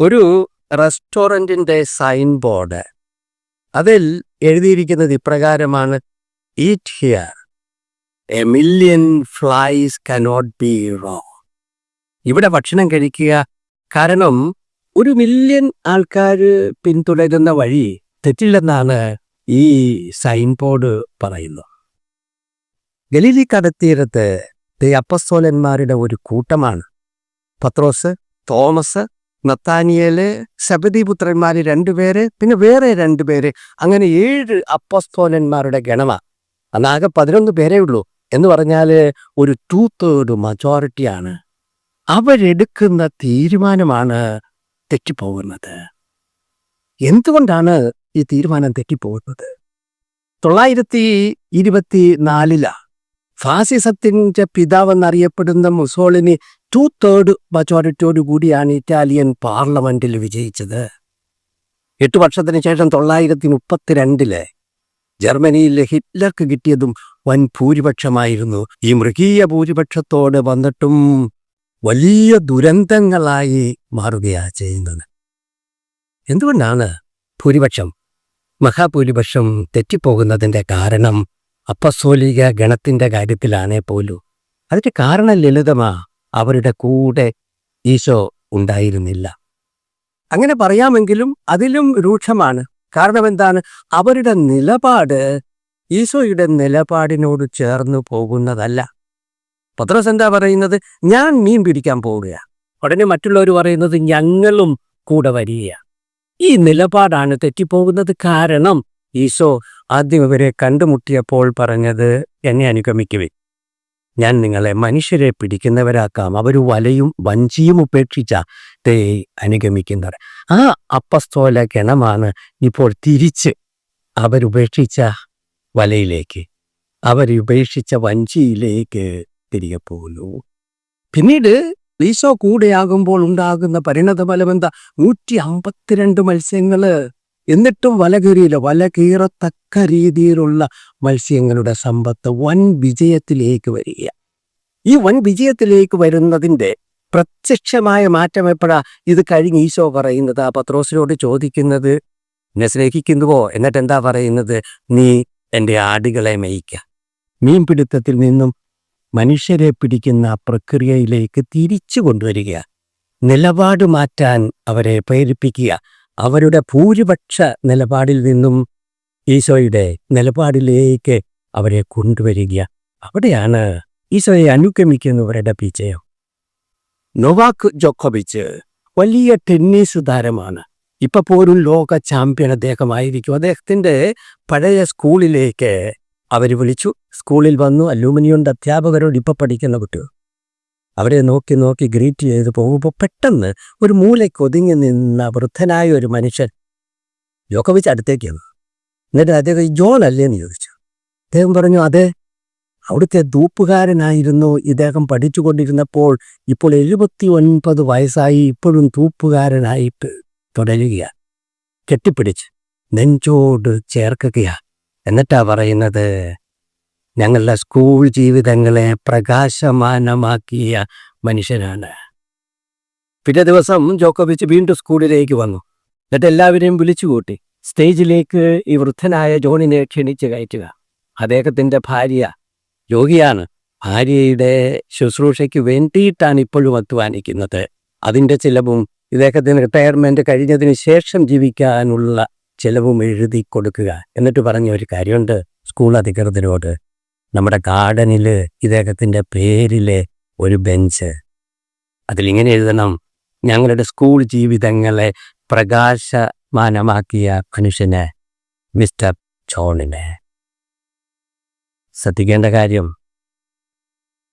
ഒരു റെസ്റ്റോറന്റിന്റെ sign board അതിൽ എഴുതിയിരിക്കുന്നത് ഇപ്രകാരമാണ് eat here a million flies cannot be raw ഇവിടെ ഭക്ഷണം കഴിക്കുക കാരണം ഒരു മില്യൺ ആൾക്കാർ പിന്തുടരുന്ന വഴി തെറ്റില്ലെന്നാണ് ഈ സൈൻ ബോർഡ് പറയുന്നത്. ഗലീലി കടത്തീരത്ത് ദേ അപ്പസ്തോലന്മാരുടെ ഒരു കൂട്ടമാണ്. പത്രോസ് തോമസ് നത്താനിയേൽ ശബദിപുത്രന്മാര് രണ്ടുപേര് പിന്നെ വേറെ രണ്ടുപേര് അങ്ങനെ ഏഴ് അപ്പസ്തോലന്മാരുടെ ഗണമ. അന്നാകെ പതിനൊന്ന് പേരേ ഉള്ളൂ. എന്ന് പറഞ്ഞാൽ ഒരു ടൂ തേർഡ് മജോറിറ്റിയാണ് അവരെടുക്കുന്ന തീരുമാനമാണ് തെറ്റിപ്പോകുന്നത്. എന്തുകൊണ്ടാണ് ഈ തീരുമാനം തെറ്റിപ്പോകുന്നത്? തൊള്ളായിരത്തി ഇരുപത്തി നാലിലാ ഫാസിസത്തിന്റെ പിതാവെന്നറിയപ്പെടുന്ന മുസോളിനി ടു തേർഡ് മജോറിറ്റിയോടു കൂടിയാണ് ഇറ്റാലിയൻ പാർലമെന്റിൽ വിജയിച്ചത്. എട്ട് വർഷത്തിന് ശേഷം തൊള്ളായിരത്തി മുപ്പത്തിരണ്ടിൽ ജർമ്മനിയിലെ ഹിറ്റ്ലർക്ക് കിട്ടിയതും വൻ ഭൂരിപക്ഷമായിരുന്നു. ഈ മൃഗീയ ഭൂരിപക്ഷത്തോട് വന്നിട്ടും വലിയ ദുരന്തങ്ങളായി മാറുകയാണ് ചെയ്യുന്നത്. എന്തുകൊണ്ടാണ് ഭൂരിപക്ഷം മഹാഭൂരിപക്ഷം തെറ്റിപ്പോകുന്നതിന്റെ കാരണം അപ്പസോലിക ഗണത്തിന്റെ കാര്യത്തിലാണേ പോലും. അതിന്റെ കാരണം ലളിതമാ അവരുടെ കൂടെ ഈശോ ഉണ്ടായിരുന്നില്ല. അങ്ങനെ പറയാമെങ്കിലും അതിലും രൂക്ഷമാണ്. കാരണം എന്താണ്? അവരുടെ നിലപാട് ഈശോയുടെ നിലപാടിനോട് ചേർന്ന് പോകുന്നതല്ല. പത്രോസ് എന്താ പറയുന്നത്? ഞാൻ മീൻ പിടിക്കാൻ പോവുകയാണ്. ഉടനെ മറ്റുള്ളവർ പറയുന്നത് ഞങ്ങളും കൂടെ വരിക ഈ നിലപാടാണ് തെറ്റിപ്പോകുന്നത് കാരണം ഈശോ ആദ്യം ഇവരെ കണ്ടുമുട്ടിയപ്പോൾ പറഞ്ഞത് എന്നെ അനുഗമിക്കുവേ ഞാൻ നിങ്ങളെ മനുഷ്യരെ പിടിക്കുന്നവരാക്കാം. അവർ വലയും വഞ്ചിയും ഉപേക്ഷിച്ച തേ അനുഗമിക്കുന്നവർ. ആ അപ്പസ്തോല ഗണമാണ് ഇപ്പോൾ തിരിച്ച് അവരുപേക്ഷിച്ച വലയിലേക്ക്. അവരുപേക്ഷിച്ച വഞ്ചിയിലേക്ക് തിരികെ പോകുന്നു പിന്നീട് ഈശോ കൂടെയാകുമ്പോൾ ഉണ്ടാകുന്ന പരിണതഫലം എന്താ? നൂറ്റി അമ്പത്തിരണ്ട് മത്സ്യങ്ങൾ എന്നിട്ടും വല കീറിയില്ല. വല കീറത്തക്ക രീതിയിലുള്ള മത്സ്യങ്ങളുടെ സമ്പത്ത് വൻ വിജയത്തിലേക്ക് വരിക ഈ വൻ വിജയത്തിലേക്ക് വരുന്നതിന്റെ പ്രത്യക്ഷമായ മാറ്റം എപ്പോഴാ ഇത് കഴിഞ്ഞ് ഈശോ പറയുന്നത്? ആ പത്രോസിനോട് ചോദിക്കുന്നത് എന്നെ സ്നേഹിക്കുന്നുവോ? എന്നിട്ട് എന്താ പറയുന്നത്? നീ എന്റെ ആടുകളെ മേയിക്ക. മീൻപിടുത്തത്തിൽ നിന്നും മനുഷ്യരെ പിടിക്കുന്ന പ്രക്രിയയിലേക്ക് തിരിച്ചു കൊണ്ടുവരിക നിലപാട് മാറ്റാൻ അവരെ പ്രേരിപ്പിക്കുക അവരുടെ ഭൂരിപക്ഷ നിലപാടിൽ നിന്നും ഈശോയുടെ നിലപാടിലേക്ക് അവരെ കൊണ്ടുവരിക. അവിടെയാണ് ഈശോയെ അനുഗമിക്കുന്നവരുടെ വിജയം. നൊവാക്ക് ജോക്കോബിച്ച് വലിയ ടെന്നീസ് താരമാണ്. ഇപ്പൊ പോലും ലോക ചാമ്പ്യൻ അദ്ദേഹമായിരിക്കും. അദ്ദേഹത്തിന്റെ പഴയ സ്കൂളിലേക്ക് അവർ വിളിച്ചു. സ്കൂളിൽ വന്നു. അലൂമിനിയുണ്ട് അധ്യാപകരോട് ഇപ്പൊ പഠിക്കുന്ന കുട്ടികൾ. അവരെ നോക്കി നോക്കി ഗ്രീറ്റ് ചെയ്ത് പോകുമ്പോൾ പെട്ടെന്ന് ഒരു മൂലയ്ക്കൊതുങ്ങി നിന്ന വൃദ്ധനായ ഒരു മനുഷ്യൻ ജോക്കോവിച്ച് വന്നു. എന്നിട്ട് അദ്ദേഹം ജോൺ അല്ലേ എന്ന് ചോദിച്ചു. അദ്ദേഹം പറഞ്ഞു അതെ അവിടുത്തെ തൂപ്പുകാരനായിരുന്നു. ഇദ്ദേഹം പഠിച്ചുകൊണ്ടിരുന്നപ്പോൾ ഇപ്പോൾ എഴുപത്തി ഒൻപത് വയസ്സായി. ഇപ്പോഴും തൂപ്പുകാരനായി തുടരുകയാണ് കെട്ടിപ്പിടിച്ച് നെഞ്ചോട് ചേർക്കുകയാണ് എന്നിട്ടാ പറയുന്നത് ഞങ്ങളുടെ സ്കൂൾ ജീവിതങ്ങളെ പ്രകാശമാനമാക്കിയ മനുഷ്യനാണ്. പിറ്റേ ദിവസം ജോക്കോവിച്ച് വീണ്ടും സ്കൂളിലേക്ക് വന്നു. എന്നിട്ട് എല്ലാവരെയും വിളിച്ചു കൂട്ടി. സ്റ്റേജിലേക്ക് ഈ വൃദ്ധനായ ജോണിനെ ക്ഷണിച്ച് കയറ്റുക. അദ്ദേഹത്തിന്റെ ഭാര്യ രോഗിയാണ്. ഭാര്യയുടെ ശുശ്രൂഷയ്ക്ക് വേണ്ടിയിട്ടാണ് ഇപ്പോഴും അധ്വാനിക്കുന്നത്. അതിന്റെ ചിലവും ഇദ്ദേഹത്തിന് റിട്ടയർമെന്റ് കഴിഞ്ഞതിന് ശേഷം ജീവിക്കാനുള്ള ചിലവും എഴുതി കൊടുക്കുക. എന്നിട്ട് പറഞ്ഞ ഒരു കാര്യമുണ്ട് സ്കൂൾ അധികൃതരോട്. നമ്മുടെ ഗാർഡനിൽ ഇദ്ദേഹത്തിന്റെ പേരിൽ ഒരു ബെഞ്ച്. അതിലിങ്ങനെ എഴുതണം ഞങ്ങളുടെ സ്കൂൾ ജീവിതങ്ങളെ പ്രകാശമാനമാക്കിയ മനുഷ്യന് മിസ്റ്റർ ജോണിനെ. ശ്രദ്ധിക്കേണ്ട കാര്യം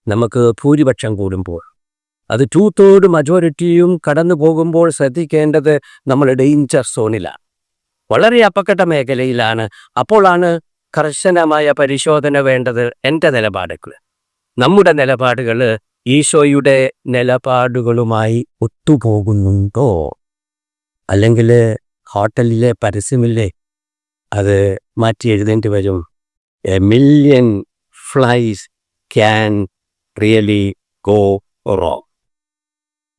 നമുക്ക് ഭൂരിപക്ഷം കൂടുമ്പോൾ അത് ടു തേർഡ് മജോറിറ്റിയും കടന്നു പോകുമ്പോൾ ശ്രദ്ധിക്കേണ്ടത് നമ്മൾ ഡേഞ്ചർ സോണിലാണ്. വളരെ അപകട മേഖലയിലാണ്. അപ്പോഴാണ് കർശനമായ പരിശോധന വേണ്ടത് എന്റെ നിലപാടുകൾ നമ്മുടെ നിലപാടുകൾ ഈശോയുടെ നിലപാടുകളുമായി ഒത്തുപോകുന്നുണ്ടോ? അല്ലെങ്കിൽ ഹോട്ടലിലെ പരസ്യമില്ലേ? അത് മാറ്റി എഴുതേണ്ടി വരും. A million flies can really go wrong